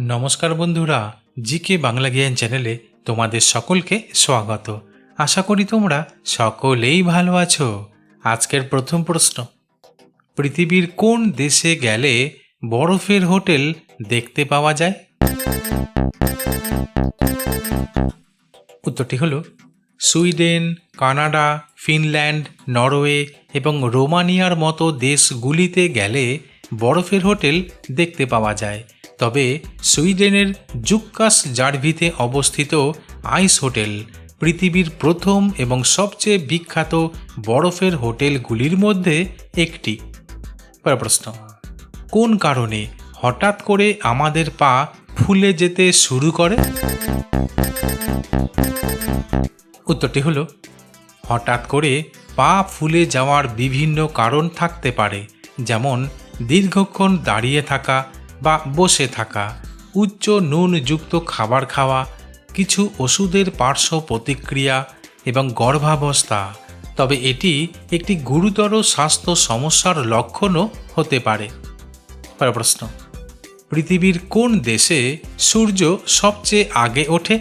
নমস্কার বন্ধুরা, জিকে বাংলা জ্ঞান চ্যানেলে তোমাদের সকলকে স্বাগত। আশা করি তোমরা সকলেই ভালো আছো। আজকের প্রথম প্রশ্ন, পৃথিবীর কোন দেশে গেলে বরফের হোটেল দেখতে পাওয়া যায়? উত্তরটি হলো সুইডেন, কানাডা, ফিনল্যান্ড, নরওয়ে এবং রোমানিয়ার মতো দেশগুলিতে গেলে বরফের হোটেল দেখতে পাওয়া যায়। তবে সুইডেনের জুক্কাস জার্ভিতে অবস্থিত আইস হোটেল পৃথিবীর প্রথম এবং সবচেয়ে বিখ্যাত বরফের হোটেলগুলির মধ্যে একটি। প্রশ্ন, কোন কারণে হঠাৎ করে আমাদের পা ফুলে যেতে শুরু করে? উত্তরটি হলো, হঠাৎ করে পা ফুলে যাওয়ার বিভিন্ন কারণ থাকতে পারে, যেমন দীর্ঘক্ষণ দাঁড়িয়ে থাকা বা বসে থাকা, উচ্চ নুনযুক্ত খাবার খাওয়া, কিছু ওষুধের পার্শ্ব প্রতিক্রিয়া এবং গর্ভাবস্থা। তবে এটি একটি গুরুতর স্বাস্থ্য সমস্যার লক্ষণও হতে পারে। প্রশ্ন, পৃথিবীর কোন দেশে সূর্য সবচেয়ে আগে ওঠে?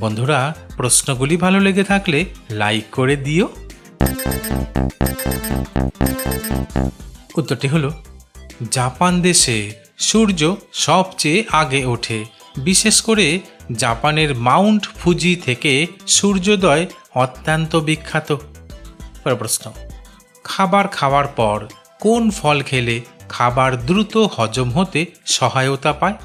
বন্ধুরা, প্রশ্নগুলি ভালো লেগে থাকলে লাইক করে দিও। উত্তরটি হলো, জাপান দেশে সূর্য সবচেয়ে আগে ওঠে। বিশেষ করে জাপানের মাউন্ট ফুজি থেকে সূর্যোদয় অত্যন্ত বিখ্যাত। প্রশ্ন, খাবার খাওয়ার পর কোন ফল খেলে খাবার দ্রুত হজম হতে সহায়তা পায়?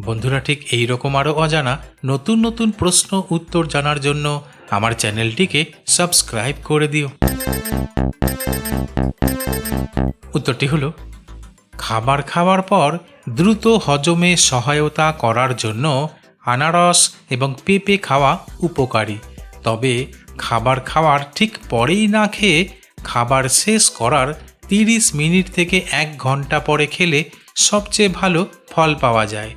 বন্ধুরা, ঠিক এই রকম আরও অজানা নতুন নতুন প্রশ্ন উত্তর জানার জন্য আমার চ্যানেলটিকে সাবস্ক্রাইব করে দিও। উত্তরটি হলো খাবার খাওয়ার পর দ্রুত হজমে সহায়তা করার জন্য আনারস এবং পেঁপে খাওয়া উপকারী। তবে খাবার খাওয়ার ঠিক পরেই না খেয়ে খাবার শেষ করার তিরিশ মিনিট থেকে এক ঘণ্টা পরে খেলে সবচেয়ে ভালো ফল পাওয়া যায়।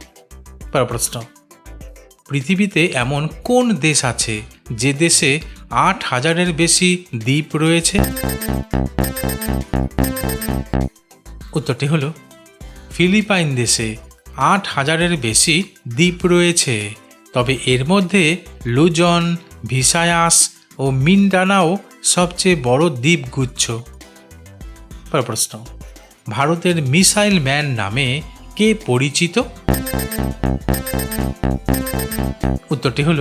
প্রশ্ন। পৃথিবীতে এমন কোন দেশ আছে যে দেশে আট হাজারের বেশি দ্বীপ রয়েছে? উত্তরটি হল ফিলিপাইন দেশে আট হাজারের বেশি দ্বীপ রয়েছে, তবে এর মধ্যে লুজন, ভিসায়াস ও মিন্ডানাও সবচেয়ে বড় দ্বীপগুচ্ছ। প্রশ্ন, ভারতের মিসাইল ম্যান নামে কে পরিচিত? উত্তরটি হল,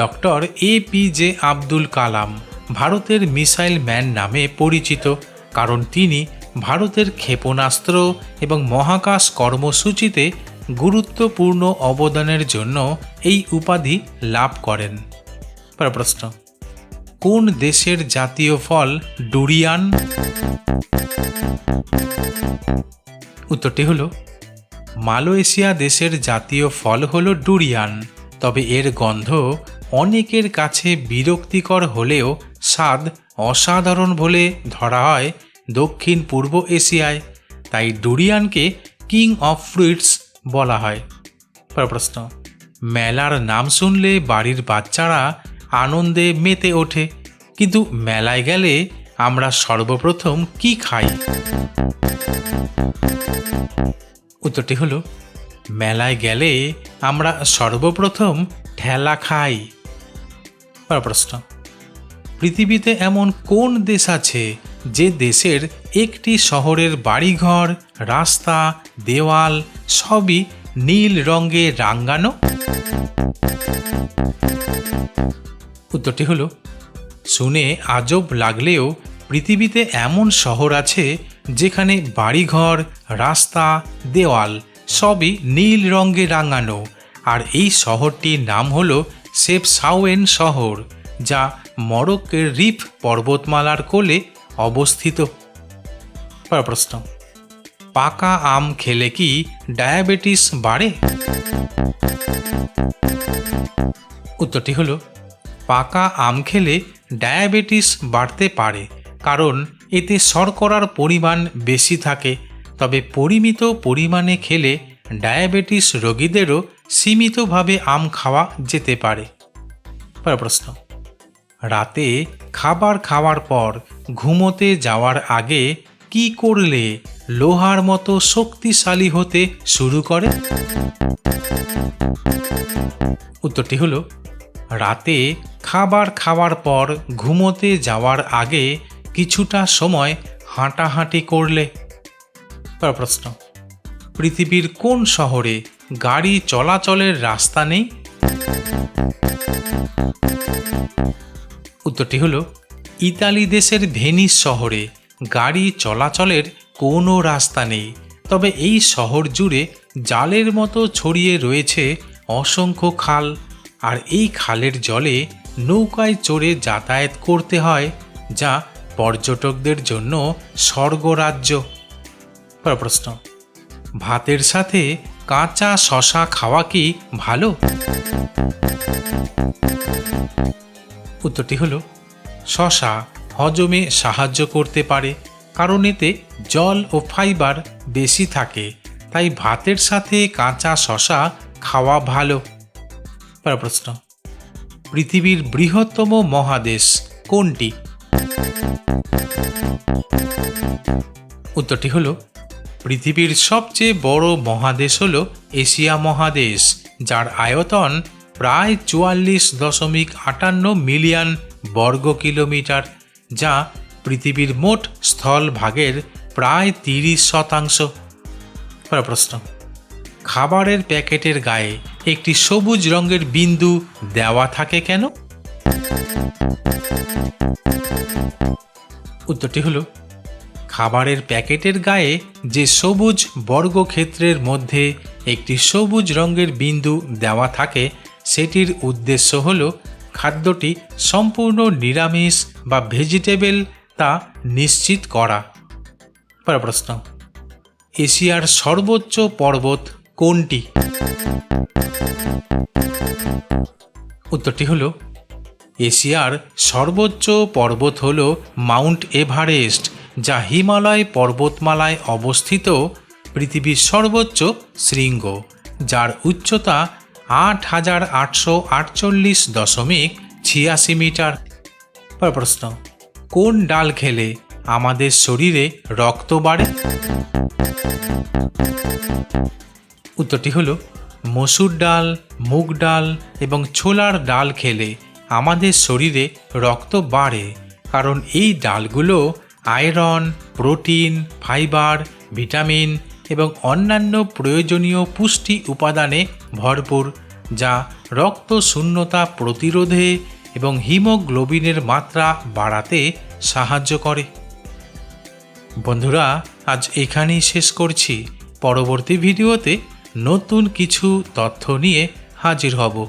doctor A P J Abdul Kalam, ভারতের মিসাইল ম্যান নামে পরিচিত, কারণ তিনি ভারতের ক্ষেপণাস্ত্র এবং মহাকাশ কর্মসূচিতে গুরুত্বপূর্ণ অবদানের জন্য এই উপাধি লাভ করেন। প্রশ্ন, কোন দেশের জাতীয় ফল ডুরিয়ান? উত্তরটি হলো, মালয়েশিয়া দেশের জাতীয় ফল হল ডুরিয়ান, তবে এর গন্ধ অনেকের কাছে বিরক্তিকর হলেও স্বাদ অসাধারণ বলে ধরা হয় দক্ষিণ পূর্ব এশিয়ায়, তাই ডুরিয়ানকে কিং অফ ফ্রুইটস বলা হয়। প্রশ্ন, মেলার নাম শুনলে বাড়ির বাচ্চারা আনন্দে মেতে ওঠে, কিন্তু মেলায় গেলে আমরা সর্বপ্রথম কি খাই? উত্তরটি হলো, মেলায় গেলে আমরা সর্বপ্রথম ঠেলা খাই। প্রশ্ন, পৃথিবীতে এমন কোন দেশ আছে যে দেশের একটি শহরের বাড়িঘর, রাস্তা, দেওয়াল সবই নীল রঙে রাঙ্গানো। উত্তরটি হলো, শুনে আজব লাগলেও পৃথিবীতে এমন শহর আছে যেখানে বাড়িঘর, রাস্তা, দেওয়াল সবই নীল রঙে রাঙানো আর এই শহরটির নাম হলো সেপসাউয়েন শহর, যা মরক্কের রিফ পর্বতমালার কোলে অবস্থিত। প্রশ্ন পাকা আম খেলে কি ডায়াবেটিস বাড়ে? উত্তরটি হলো, পাকা আম খেলে ডায়াবেটিস বাড়তে পারে, কারণ এতে শর্করার পরিমাণ বেশি থাকে। তবে পরিমিত পরিমাণে খেলে ডায়াবেটিস রোগীদেরও সীমিতভাবে আম খাওয়া যেতে পারে। প্রশ্ন রাতে খাবার খাওয়ার পর ঘুমোতে যাওয়ার আগে কি করলে লোহার মতো শক্তিশালী হতে শুরু করে? উত্তরটি হলো, রাতে খাবার খাওয়ার পর ঘুমোতে যাওয়ার আগে কিছুটা সময় হাঁটাহাঁটি করলে। প্রশ্ন, পৃথিবীর কোন শহরে গাড়ি চলাচলের রাস্তা নেই? উত্তরটি হলো, ইতালি দেশের ভেনিস শহরে গাড়ি চলাচলের কোনো রাস্তা নেই, তবে এই শহর জুড়ে জালের মতো ছড়িয়ে রয়েছে অসংখ্য খাল, আর এই খালের জলে নৌকায় চড়ে যাতায়াত করতে হয়, যা পর্যটকদের জন্য স্বর্গরাজ্য। প্রশ্ন ভাতের সাথে কাঁচা শশা খাওয়া কি ভালো? উত্তরটি হলো, শশা হজমে সাহায্য করতে পারে, কারণ এতে জল ও ফাইবার বেশি থাকে, তাই ভাতের সাথে কাঁচা শশা খাওয়া ভালো। প্রশ্ন, পৃথিবীর বৃহত্তম মহাদেশ কোনটি? উত্তরটি হলো, পৃথিবীর সবচেয়ে বড় মহাদেশ হল এশিয়া মহাদেশ, যার আয়তন প্রায় চুয়াল্লিশ দশমিক আটান্ন মিলিয়ন বর্গ কিলোমিটার যা পৃথিবীর মোট স্থলভাগের প্রায় তিরিশ শতাংশ। প্রশ্ন, খাবারের প্যাকেটের গায়ে একটি সবুজ রঙের বিন্দু দেওয়া থাকে কেন? উত্তরটি হল, খাবারের প্যাকেটের গায়ে যে সবুজ বর্গক্ষেত্রের মধ্যে একটি সবুজ রঙের বিন্দু দেওয়া থাকে সেটির উদ্দেশ্য হল খাদ্যটি সম্পূর্ণ নিরামিষ বা ভেজিটেবল তা নিশ্চিত করা। পরের প্রশ্ন, এশিয়ার সর্বোচ্চ পর্বত কোনটি? উত্তরটি হল, এশিয়ার সর্বোচ্চ পর্বত হল মাউন্ট এভারেস্ট, যা হিমালয় পর্বতমালায় অবস্থিত পৃথিবীর সর্বোচ্চ শৃঙ্গ, যার উচ্চতা আট হাজার আটশো আটচল্লিশ দশমিক ছিয়াশি মিটার। পর প্রশ্ন, কোন ডাল খেলে আমাদের শরীরে রক্ত বাড়ে? উত্তরটি হলো, মসুর ডাল, মুগ ডাল এবং ছোলার ডাল খেলে আমাদের শরীরে রক্ত বাড়ে, কারণ এই ডালগুলো আয়রন, প্রোটিন, ফাইবার, ভিটামিন এবং অন্যান্য প্রয়োজনীয় পুষ্টি উপাদানে ভরপুর, যা রক্ত শূন্যতা প্রতিরোধে এবং হিমোগ্লোবিনের মাত্রা বাড়াতে সাহায্য করে। বন্ধুরা, আজ এখানেই শেষ করছি। পরবর্তী ভিডিওতে নতুন কিছু তথ্য নিয়ে হাজির হব।